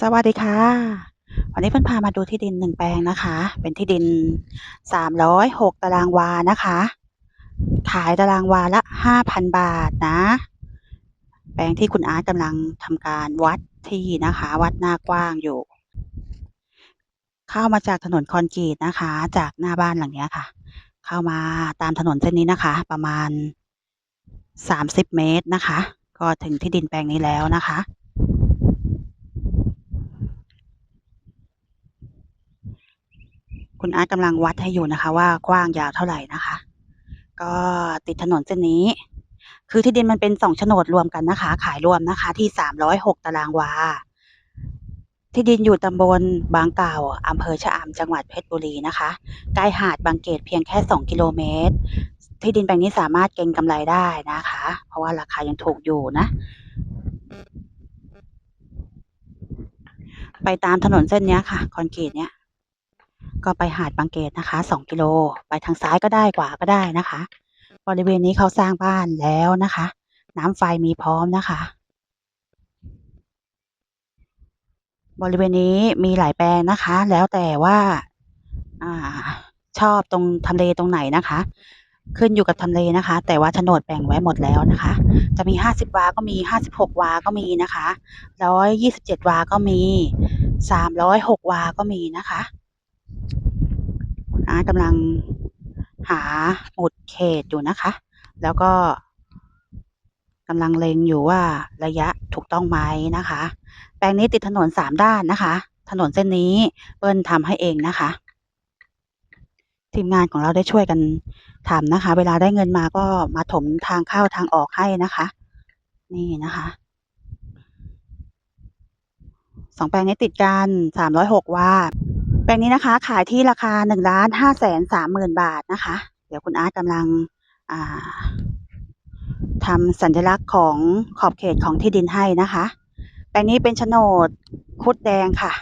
สวัสดีค่ะ วันนี้เพิ่นพามาดูที่ดิน1แปลงนะคะ เป็นที่ดิน306ตารางวานะคะ ขายตารางวาละ5,000บาทนะ แปลงที่คุณอาร์ตกำลังทำการวัดที่นะคะ วัดหน้ากว้างอยู่ เข้ามาจากถนนคอนกรีตนะคะ จากหน้าบ้านหลังนี้ค่ะ เข้ามาตามถนนเส้นนี้นะคะ ประมาณ30เมตรนะคะ ก็ถึงที่ดินแปลงนี้แล้วนะคะ คุณอาร์ตกำลังวัดให้อยู่นะคะ ว่ากว้างยาวเท่าไหร่นะคะ ก็ติดถนนเส้นนี้ คือที่ดินมันเป็น2โฉนดรวมกันนะคะ ขายรวมนะคะ ที่306ตารางวา ที่ดินอยู่ตำบลบางเก่าอำเภอชะอำจังหวัดเพชรบุรีนะคะใกล้หาดบางเกตเพียงแค่2กิโลเมตร ที่ดินแปลงนี้สามารถเก็งกำไรได้นะคะ เพราะว่าราคายังถูกอยู่นะไปตามถนนเส้นนี้ค่ะ คอนกรีตเนี้ย ก็ไปหาดบางเกตนะคะ2กิโล ไปทางซ้ายก็ได้ขวาก็ได้นะคะ บริเวณนี้เขาสร้างบ้านแล้วนะคะ น้ำไฟมีพร้อมนะคะ บริเวณนี้มีหลายแปลงนะคะ แล้วแต่ว่าอ่าชอบตรงทำเลตรงไหนนะคะ ขึ้นอยู่กับทำเลนะคะ แต่ว่าโฉนดแบ่งไว้หมดแล้วนะคะ จะมี 50 วาก็มี 56 วาก็มีนะคะ 127 วาก็มี 306 วาก็มีนะคะ คุณอาร์ตกำลังหาหมุดเขตอยู่นะคะ แล้วก็กำลังเล็งอยู่ว่าระยะถูกต้องไหมนะคะ แปลงนี้ติดถนน3ด้านนะคะ ถนนเส้นนี้เปิ้ลทำให้เองนะคะ ทีมงานของเราได้ช่วยกันทำนะคะ เวลาได้เงินมาก็มาถมทางเข้าทางออกให้นะคะ นี่นะคะ2แปลงนี้ติดกัน306วา แปลงนี้นะคะ ขายที่ราคา1,530,000บาทนะคะ เดี๋ยวคุณอาร์ตกำลังทำสัญลักษณ์ของขอบเขตของที่ดินให้นะคะ แปลงนี้เป็นโฉนดครุฑแดงค่ะ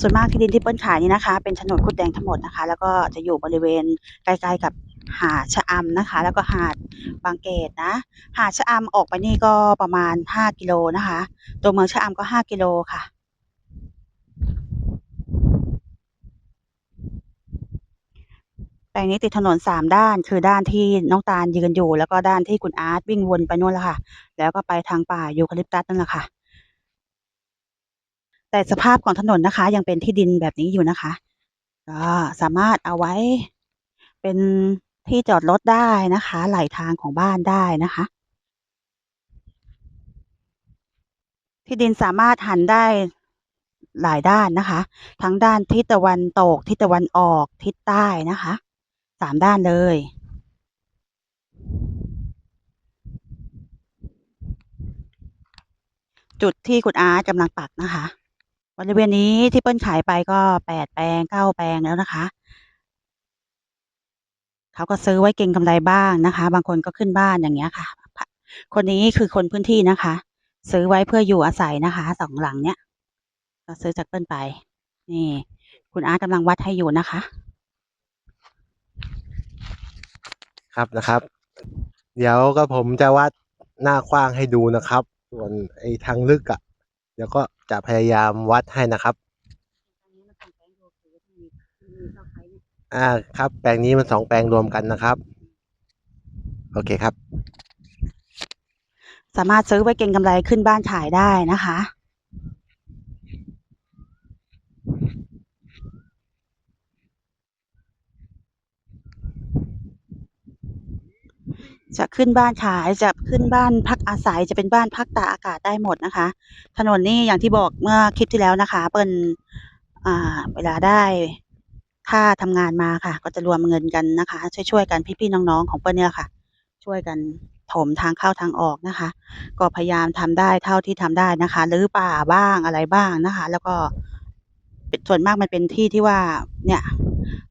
ส่วนมากที่ดินที่เปิ้ลขายนี่นะคะ เป็นโฉนดครุฑแดงทั้งหมดนะคะ แล้วก็จะอยู่บริเวณใกล้ๆกับหาดชะอำนะคะ แล้วก็หาดบางเกตนะ หาดชะอำออกไปนี่ก็ประมาณ 5 กิโลนะคะ ตัวเมืองชะอำก็ 5 กิโลค่ะ แปลงนี้ติดถนน3ด้าน คือด้านที่น้องตาลยืนอยู่ แล้วก็ด้านที่คุณอาร์ตวิ่งวนไปนู่นแหละค่ะ แล้วก็ไปทางป่ายูคาลิปตัสนั่นแหละค่ะ แต่สภาพของถนนนะคะ ยังเป็นที่ดินแบบนี้อยู่นะคะก็สามารถเอาไว้เป็นที่จอดรถได้นะคะไหลทางของบ้านได้นะคะ ที่ดินสามารถหันได้หลายด้านนะคะ ทั้งด้านทิศตะวันตกทิศตะวันออกทิศใต้นะคะ 3ด้านเลย จุดที่คุณอาร์ตกำลังปักนะคะบริเวณนี้ที่เปิ้ลขายไปก็8แปลง9แปลงแล้วนะคะ เขาก็ซื้อไว้เก็งกำไรบ้างนะคะ บางคนก็ขึ้นบ้านอย่างเงี้ยค่ะ คนนี้คือคนพื้นที่นะคะ ซื้อไว้เพื่ออยู่อาศัยนะคะ2หลังเนี้ยก็ซื้อจากเปิ้ลไป นี่ คุณอาร์ตกำลังวัดให้อยู่นะคะ ครับนะครับ เดี๋ยวก็ผมจะวัดหน้ากว้างให้ดูนะครับ ส่วนไอ้ทางลึกอะเดี๋ยวก็จะพยายามวัดให้นะครับ อ่าครับ แปลงนี้มันสองแปลงรวมกันนะครับ โอเคครับ สามารถซื้อไว้เก็งกำไรขึ้นบ้านขายได้นะคะ จะขึ้นบ้านขายจะขึ้นบ้านพักอาศัยจะเป็นบ้านพักตากอากาศได้หมดนะคะ ถนนนี่อย่างที่บอกเมื่อคลิปที่แล้วนะคะ เปิ้ลอ่าเวลาได้ค่าทำงานมาค่ะ ก็จะรวมเงินกันนะคะ ช่วยๆกันพี่ๆน้องๆของเปิ้ลเนี่ยค่ะ ช่วยกันถมทางเข้าทางออกนะคะ ก็พยายามทำได้เท่าที่ทำได้นะคะหรือป่าบ้างอะไรบ้างนะคะ แล้วก็ส่วนมากมันเป็นที่ที่ว่าเนี่ย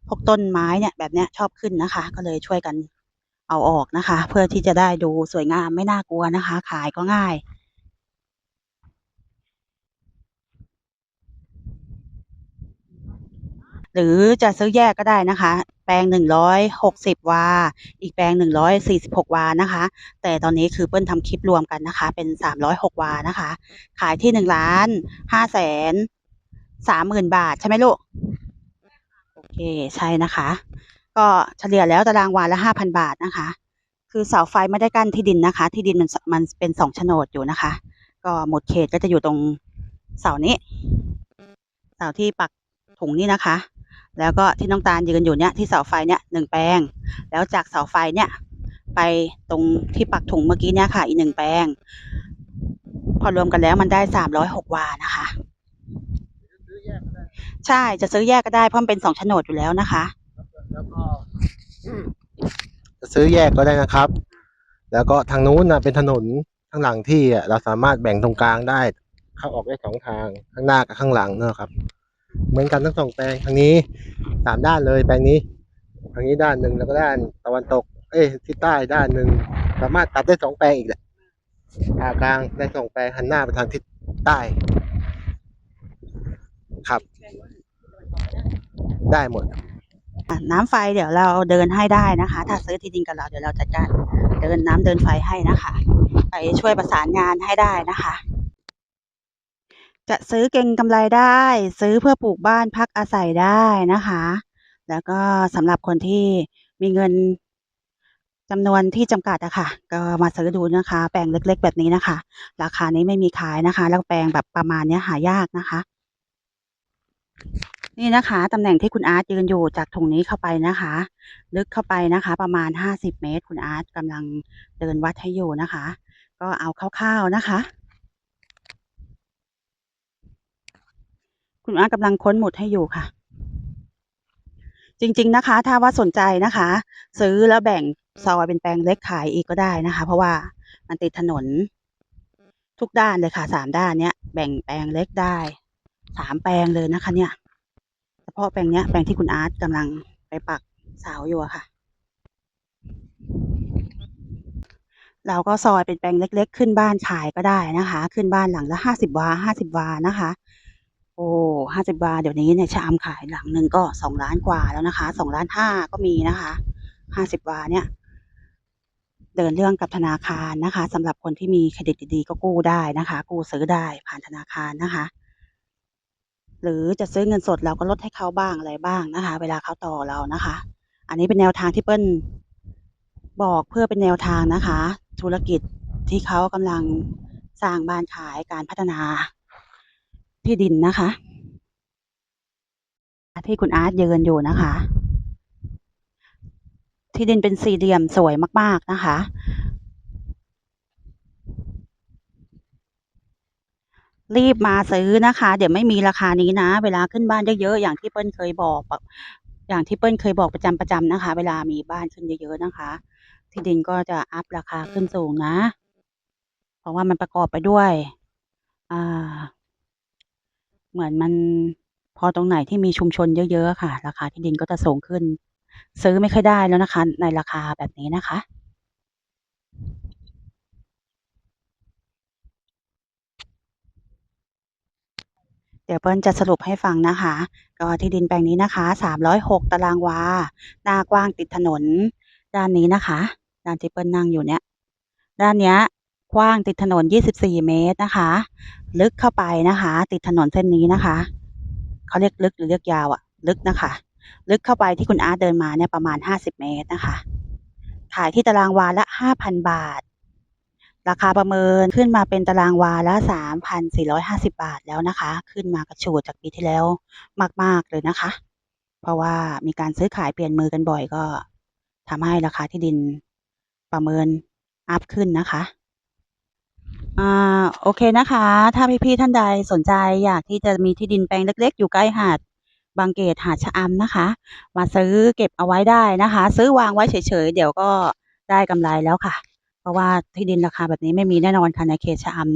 พวกต้นไม้เนี่ยแบบเนี้ยชอบขึ้นนะคะ ก็เลยช่วยกัน เอาออกนะคะ เพื่อที่จะได้ดูสวยงามไม่น่ากลัวนะคะ ขายก็ง่ายหรือจะซื้อแยกก็ได้นะคะ แปลง 160 วา อีกแปลง 146 วานะคะ แต่ตอนนี้คือเปิ้ลทำคลิปรวมกันนะคะ เป็น 306 วานะคะ ขายที่ 1 ล้าน5แสน30,000 บาทใช่ไหมลูก โอเค ใช่นะคะ ก็เฉลี่ยแล้วตารางวาละ5,000บาทนะคะ คือเสาไฟไม่ได้กั้นที่ดินนะคะ ที่ดินมันมันเป็นสองโฉนดอยู่นะคะ ก็หมดเขตก็จะอยู่ตรงเสานี้เสาที่ปักถุงนี่นะคะ แล้วก็ที่น้องตาลยืนอยู่เนี่ยที่เสาไฟเนี่ยหนึ่งแปลง แล้วจากเสาไฟเนี่ยไปตรงที่ปักถุงเมื่อกี้เนี่ยค่ะ อีกหนึ่งแปลง พอรวมกันแล้วมันได้สามร้อยหกวานะคะ ใช่จะซื้อแยกก็ได้เพราะมันเป็นสองโฉนดอยู่แล้วนะคะ แล้วก็จะซื้อแยกก็ได้นะครับ แล้วก็ทางนู้นนะเป็นถนนข้างหลังที่อะเราสามารถแบ่งตรงกลางได้ เข้าออกได้สองทางข้างหน้ากับข้างหลังเนอะครับ เหมือนกันทั้งสองแปลงทางนี้สามด้านเลยแปลงนี้ทางนี้ด้านหนึ่งแล้วก็ด้านตะวันตก เอ้ยทิศใต้ด้านหนึ่งสามารถตัดได้สองแปลงอีกแหละผ่ากลางได้สองแปลงหันหน้าไปทางทิศใต้ ครับ ได้หมดอะ น้ำไฟเดี๋ยวเราเดินให้ได้นะคะ ถ้าซื้อที่ดินกับเราเดี๋ยวเราจัดการเดินน้ำเดินไฟให้นะคะ ไปช่วยประสานงานให้ได้นะคะ จะซื้อเก่งกำไรได้ ซื้อเพื่อปลูกบ้านพักอาศัยได้นะคะ แล้วก็สำหรับคนที่มีเงินจำนวนที่จำกัดอะค่ะ ก็มาซื้อดูนะคะ แปลงเล็ก ๆ แบบนี้นะคะ ราคานี้ไม่มีขายนะคะ แล้วแปลงแบบประมาณเนี้ยหายากนะคะ นี่นะคะตำแหน่งที่คุณอาร์ตยืนอยู่จากถุงนี้เข้าไปนะคะ ลึกเข้าไปนะคะ ประมาณ 50 เมตร คุณอาร์ตกำลังเดินวัดให้อยู่นะคะ ก็เอาคร่าวๆนะคะ คุณอาร์ตกำลังค้นหมุดให้อยู่ค่ะ จริงๆนะคะ ถ้าว่าสนใจนะคะ ซื้อแล้วแบ่งซอยเป็นแปลงเล็กขายอีกก็ได้นะคะ เพราะว่ามันติดถนน ทุกด้านเลยค่ะสามด้านเนี้ย แบ่งแปลงเล็กได้สามแปลงเลยนะคะเนี่ย เฉพาะแปลงเนี้ยแปลงที่คุณอาร์ตกำลังไปปักเสาอยู่อะค่ะ เราก็ซอยเป็นแปลงเล็ก ๆ ขึ้นบ้านขายก็ได้นะคะ ขึ้นบ้านหลังละห้าสิบวาห้าสิบวานะคะ โอ้ห้าสิบวาเดี๋ยวนี้เนี่ยชามขายหลังหนึ่งก็สองล้านกว่าแล้วนะคะสองล้านห้าก็มีนะคะห้าสิบวาเนี่ยเดินเรื่องกับธนาคารนะคะสำหรับคนที่มีเครดิตดีๆก็กู้ได้นะคะ กู้ซื้อได้ผ่านธนาคารนะคะ หรือจะซื้อเงินสดเราก็ลดให้เขาบ้างอะไรบ้างนะคะ เวลาเขาต่อเรานะคะ อันนี้เป็นแนวทางที่เปิ้ลบอกเพื่อเป็นแนวทางนะคะ ธุรกิจที่เขากำลังสร้างบ้านขายการพัฒนาที่ดินนะคะ ที่คุณอาร์ตยืนอยู่นะคะ ที่ดินเป็นสี่เหลี่ยมสวยมาก ๆนะคะ รีบมาซื้อนะคะ เดี๋ยวไม่มีราคานี้นะ เวลาขึ้นบ้านเยอะๆอย่างที่เปิ้ลเคยบอกแบบอย่างที่เปิ้ลเคยบอกประจำประจำนะคะ เวลามีบ้านขึ้นเยอะๆนะคะ ที่ดินก็จะอัพราคาขึ้นสูงนะ เพราะว่ามันประกอบไปด้วยอ่าเหมือนมันพอตรงไหนที่มีชุมชนเยอะๆค่ะ ราคาที่ดินก็จะสูงขึ้น ซื้อไม่ค่อยได้แล้วนะคะ ในราคาแบบนี้นะคะ ดี๋ยวเปิ้ลจะสรุปให้ฟังนะคะ ก็ที่ดินแปลงนี้นะคะ 306 ตารางวา หน้ากว้างติดถนน ด้านนี้นะคะ ด้านที่เปิ้ลนั่งอยู่เนี่ย ด้านเนี้ยกว้างติดถนน 24 เมตรนะคะ ลึกเข้าไปนะคะ ติดถนนเส้นนี้นะคะ เขาเรียกลึกหรือเรียกยาวอะลึกนะคะ ลึกเข้าไปที่คุณอาร์ตเดินมาเนี่ยประมาณ 50 เมตรนะคะ ขายที่ตารางวาละ 5,000 บาท ราคาประเมินขึ้นมาเป็นตารางวาละ 3,450 บาทแล้วนะคะ ขึ้นมากระฉูดจากปีที่แล้วมาก ๆ เลยนะคะ เพราะว่ามีการซื้อขายเปลี่ยนมือกันบ่อยก็ทำให้ราคาที่ดินประเมินอัพขึ้นนะคะอ่าโอเคนะคะ ถ้าพี่ๆท่านใดสนใจอยากที่จะมีที่ดินแปลงเล็ก ๆ อยู่ใกล้หาดบางเกตหาดชะอำนะคะ มาซื้อเก็บเอาไว้ได้นะคะ ซื้อวางไว้เฉยๆ เดี๋ยวก็ได้กำไรแล้วค่ะ เพราะว่าที่ดินราคาแบบนี้ไม่มีแน่นอนค่ะในเขตชะอำ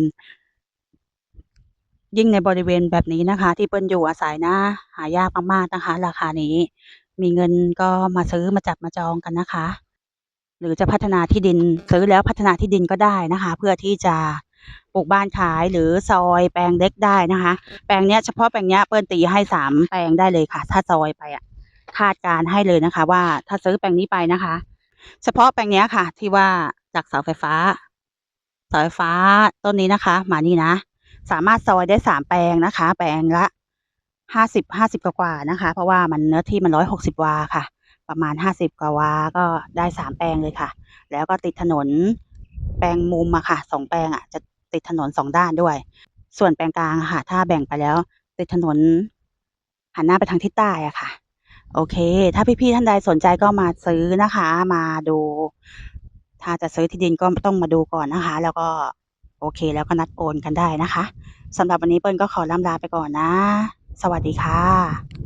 ยิ่งในบริเวณแบบนี้นะคะ ที่เปิ้ลอยู่อาศัยนะ หายากมากๆนะคะ ราคานี้ มีเงินก็มาซื้อมาจับมาจองกันนะคะ หรือจะพัฒนาที่ดินซื้อแล้วพัฒนาที่ดินก็ได้นะคะ เพื่อที่จะปลูกบ้านขายหรือซอยแปลงเล็กได้นะคะ แปลงเนี้ยเฉพาะแปลงเนี้ยเปิ้ลตีให้สามแปลงได้เลยค่ะ ถ้าซอยไปอะคาดการให้เลยนะคะ ว่าถ้าซื้อแปลงนี้ไปนะคะ เฉพาะแปลงเนี้ยค่ะ ที่ว่า จากเสาไฟฟ้าเสาไฟฟ้าต้นนี้นะคะ มานี่นะ สามารถซอยได้สามแปลงนะคะ แปลงละห้าสิบห้าสิบกว่านะคะ เพราะว่ามันเนื้อที่มันร้อยหกสิบวาค่ะ ประมาณห้าสิบกว่าวาก็ได้สามแปลงเลยค่ะ แล้วก็ติดถนนแปลงมุมอะค่ะสองแปลงอะจะติดถนนสองด้านด้วย ส่วนแปลงกลางค่ะ ถ้าแบ่งไปแล้ว ติดถนนหันหน้าไปทางทิศใต้อะค่ะ โอเค ถ้าพี่ๆท่านใดสนใจก็มาซื้อนะคะ มาดู ถ้าจะซื้อที่ดินก็ต้องมาดูก่อนนะคะ แล้วก็โอเคแล้วก็นัดโอนกันได้นะคะสำหรับวันนี้เปิ้ลก็ขอล่ำลาไปก่อนนะ สวัสดีค่ะ